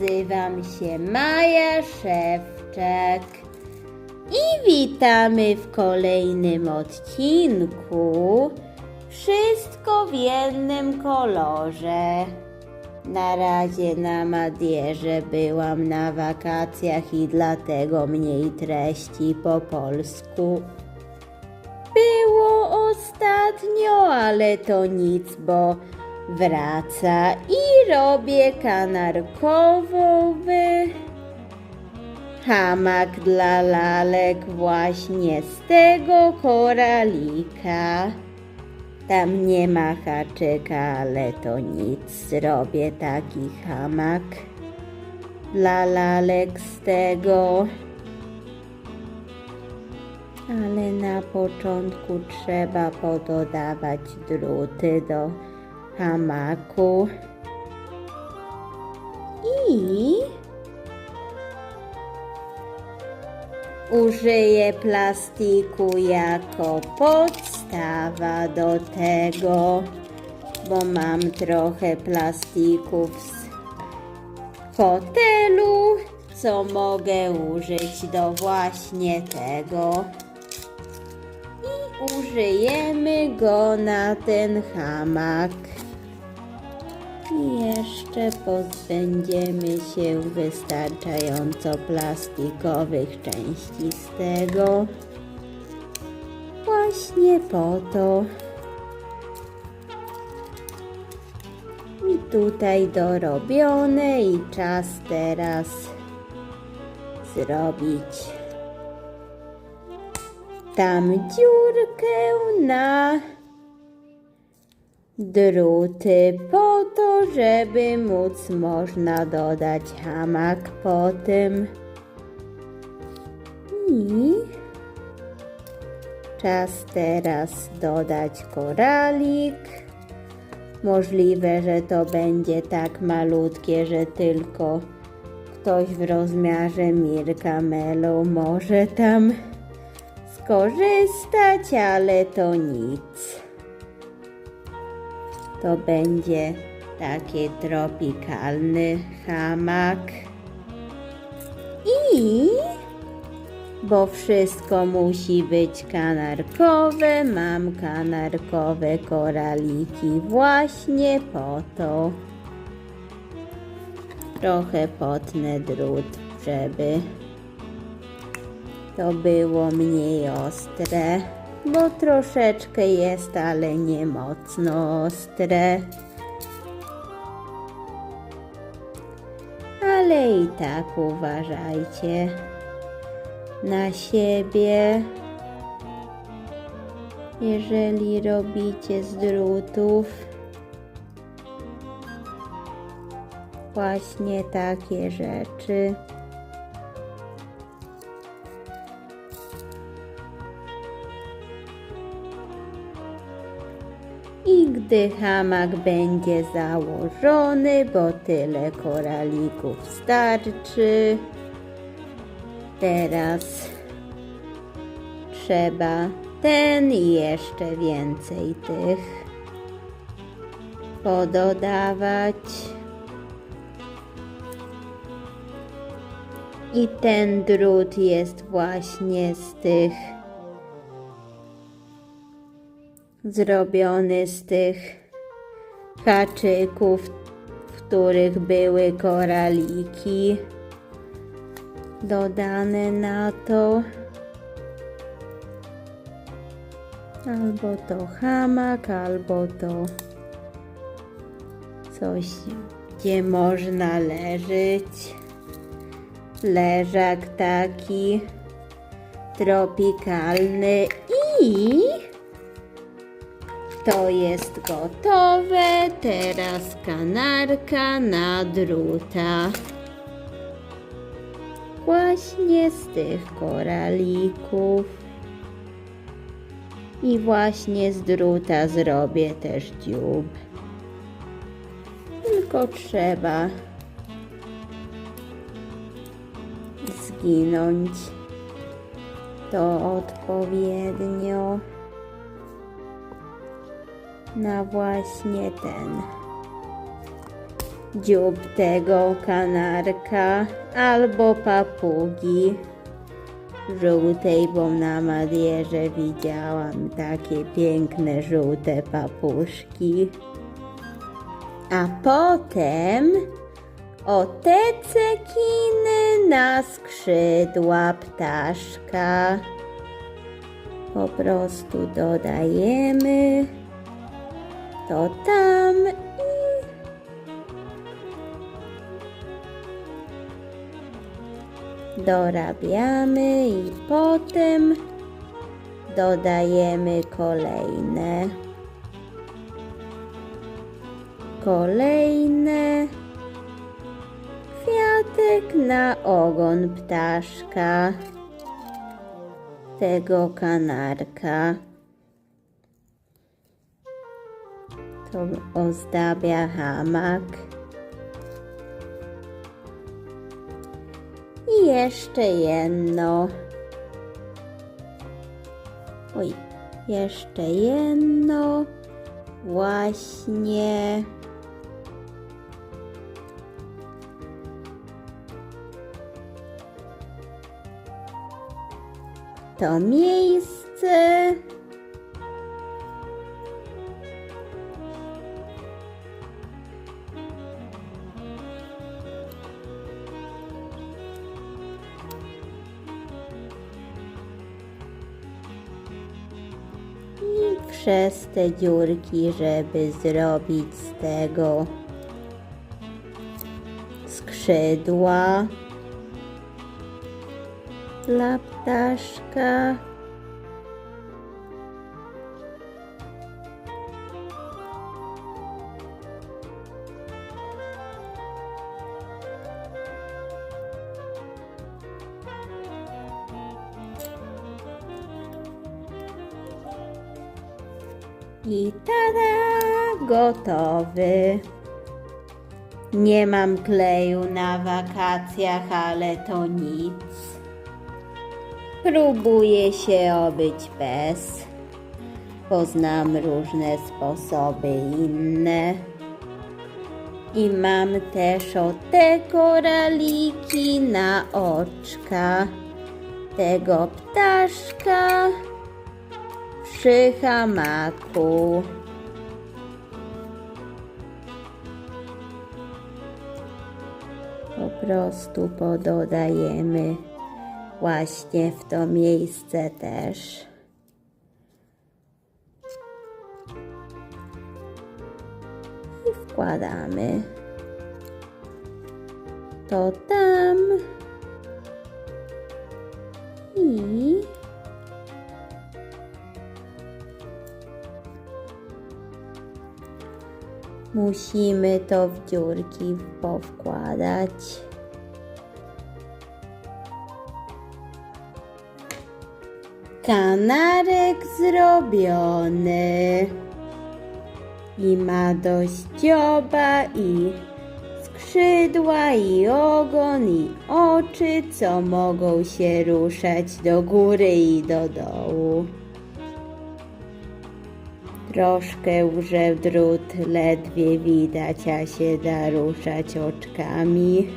Nazywam się Maja Szewczak i witamy w kolejnym odcinku Wszystko w jednym kolorze. Na razie na Madierze byłam na wakacjach i dlatego mniej treści po polsku. Było ostatnio, ale to nic, bo wraca i robię kanarkowy hamak dla lalek właśnie z tego koralika. Tam nie ma haczyka, ale to nic, zrobię taki hamak dla lalek z tego. Ale na początku trzeba pododawać druty do hamaku. I użyję plastiku jako podstawa do tego, bo mam trochę plastików z hotelu, co mogę użyć do właśnie tego. I użyjemy go na ten hamak. Jeszcze pozbędziemy się wystarczająco plastikowych części z tego. Właśnie po to. I tutaj dorobione i czas teraz zrobić tam dziurkę na druty po to, żeby móc można dodać hamak po tym. I czas teraz dodać koralik. Możliwe, że to będzie tak malutkie, że tylko ktoś w rozmiarze Mirka Melo może tam skorzystać, ale to nic. To będzie taki tropikalny hamak. I bo wszystko musi być kanarkowe, mam kanarkowe koraliki właśnie po to. Trochę potnę drut, żeby to było mniej ostre, bo troszeczkę jest, ale nie mocno ostre. Ale i tak uważajcie na siebie. Jeżeli robicie z drutów właśnie takie rzeczy. Gdy hamak będzie założony, bo tyle koralików starczy, teraz trzeba ten i jeszcze więcej tych pododawać. I ten drut jest właśnie z tych zrobiony z tych haczyków, w których były koraliki dodane na to. Albo to hamak, albo to coś, gdzie można leżeć. Leżak taki tropikalny i to jest gotowe. Teraz kanarka na druta. Właśnie z tych koralików. I właśnie z druta zrobię też dziób. Tylko trzeba zginąć to odpowiednio na właśnie ten dziób tego kanarka albo papugi. Żółtej, bo na Madierze widziałam takie piękne żółte papuszki. A potem o te cekiny na skrzydła ptaszka. Po prostu dodajemy to tam i dorabiamy i potem dodajemy kolejne. Kolejne kwiatek na ogon ptaszka tego kanarka. To ozdabia hamak. I jeszcze jedno. Oj, jeszcze jedno. Właśnie. To miejsce. Przez te dziurki, żeby zrobić z tego skrzydła dla ptaszka. I tada, gotowy. Nie mam kleju na wakacjach, ale to nic. Próbuję się obyć bez. Poznam różne sposoby inne. I mam też o te koraliki na oczka tego ptaszka przy hamaku. Po prostu pododajemy właśnie w to miejsce też. I wkładamy to tam i musimy to w dziurki powkładać. Kanarek zrobiony i ma dość dzioba i skrzydła i ogon i oczy, co mogą się ruszać do góry i do dołu. Troszkę łże drut ledwie widać, a się da ruszać oczkami.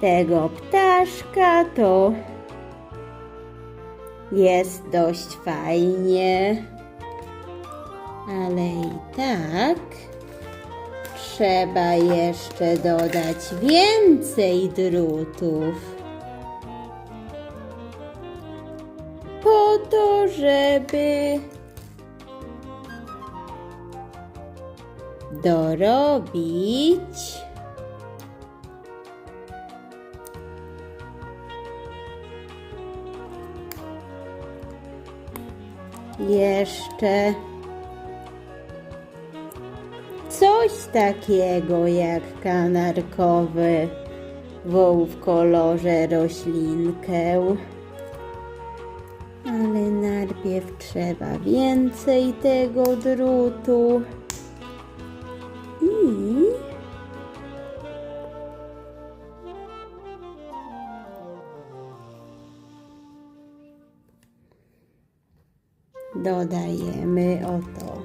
Tego ptaszka to jest dość fajnie, ale i tak trzeba jeszcze dodać więcej drutów. Po to, żeby dorobić jeszcze coś takiego jak kanarkowy woł w kolorze roślinkę. Ale najpierw trzeba więcej tego drutu. Dodajemy oto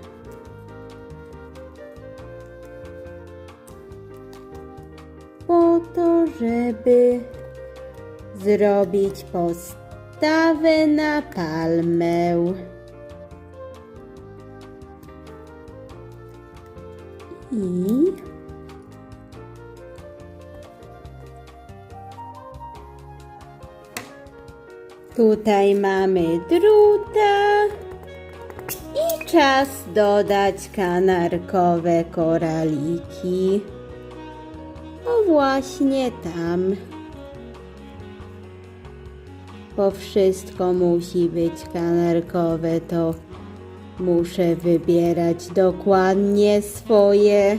po to, żeby zrobić postawę na palmę. I tutaj mamy druta czas dodać kanarkowe koraliki. O właśnie tam. Bo wszystko musi być kanarkowe, to muszę wybierać dokładnie swoje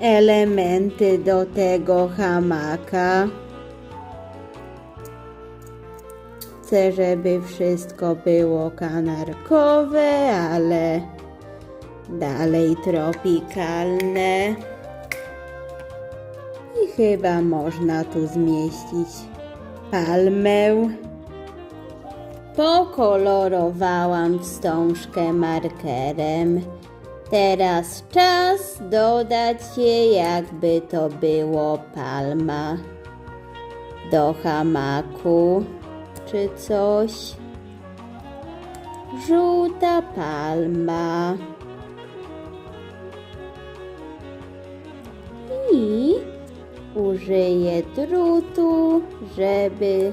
elementy do tego hamaka. Chcę, żeby wszystko było kanarkowe, ale dalej tropikalne. I chyba można tu zmieścić palmę. Pokolorowałam wstążkę markerem. Teraz czas dodać je, jakby to było palma do hamaku czy coś. Żółta palma. I użyję drutu, żeby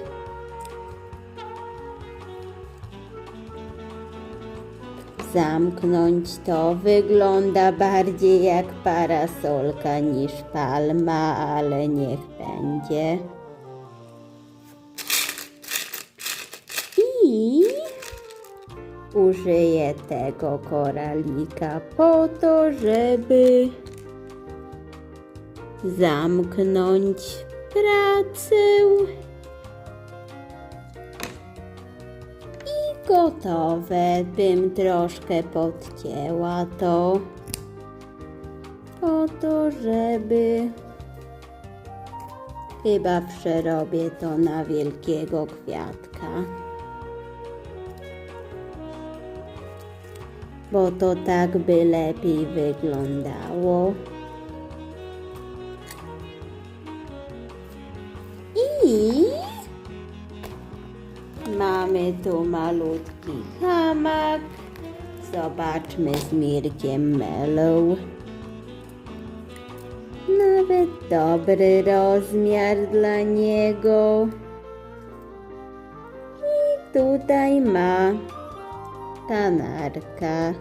zamknąć to. Wygląda bardziej jak parasolka niż palma, ale niech będzie. Użyję tego koralika po to, żeby zamknąć pracę. I gotowe. Bym troszkę podcięła to. Po to, żeby. Chyba przerobię to na wielkiego kwiatka. Bo to tak by lepiej wyglądało. I mamy tu malutki hamak. Zobaczmy z Mirkiem Mellow. Nawet dobry rozmiar dla niego. I tutaj ma kanarka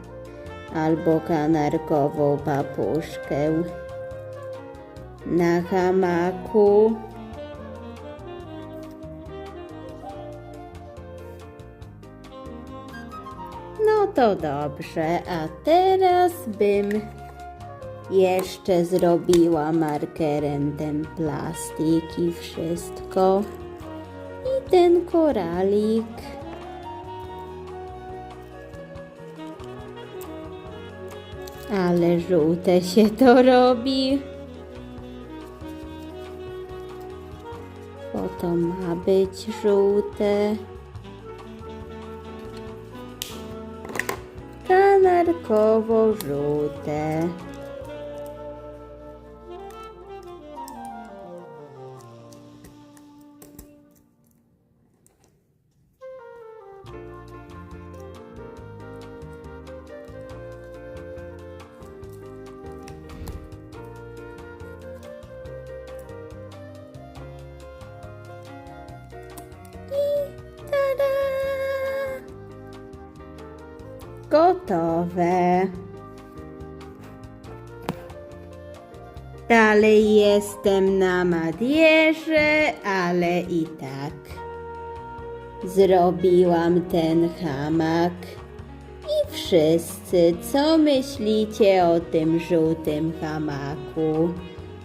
albo kanarkową papuszkę na hamaku. No to dobrze, a teraz bym jeszcze zrobiła markerem ten plastik i wszystko. I ten koralik. Ale żółte się to robi. Bo to ma być żółte. Kanarkowo-żółte. Tada! Gotowe. Dalej jestem na madierze, ale i tak zrobiłam ten hamak. I wszyscy, co myślicie o tym żółtym hamaku?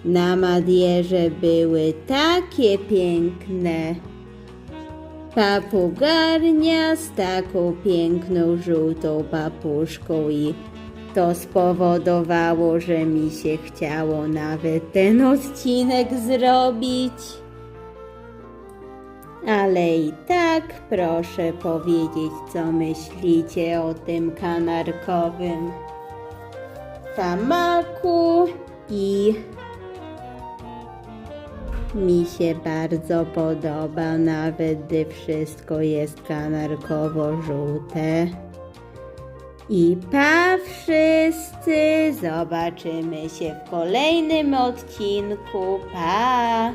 Na madierze były takie piękne. Papugarnia z taką piękną żółtą papuszką i to spowodowało, że mi się chciało nawet ten odcinek zrobić. Ale i tak proszę powiedzieć, co myślicie o tym kanarkowym hamaku i mi się bardzo podoba, nawet gdy wszystko jest kanarkowo-żółte. I pa wszyscy, zobaczymy się w kolejnym odcinku. Pa!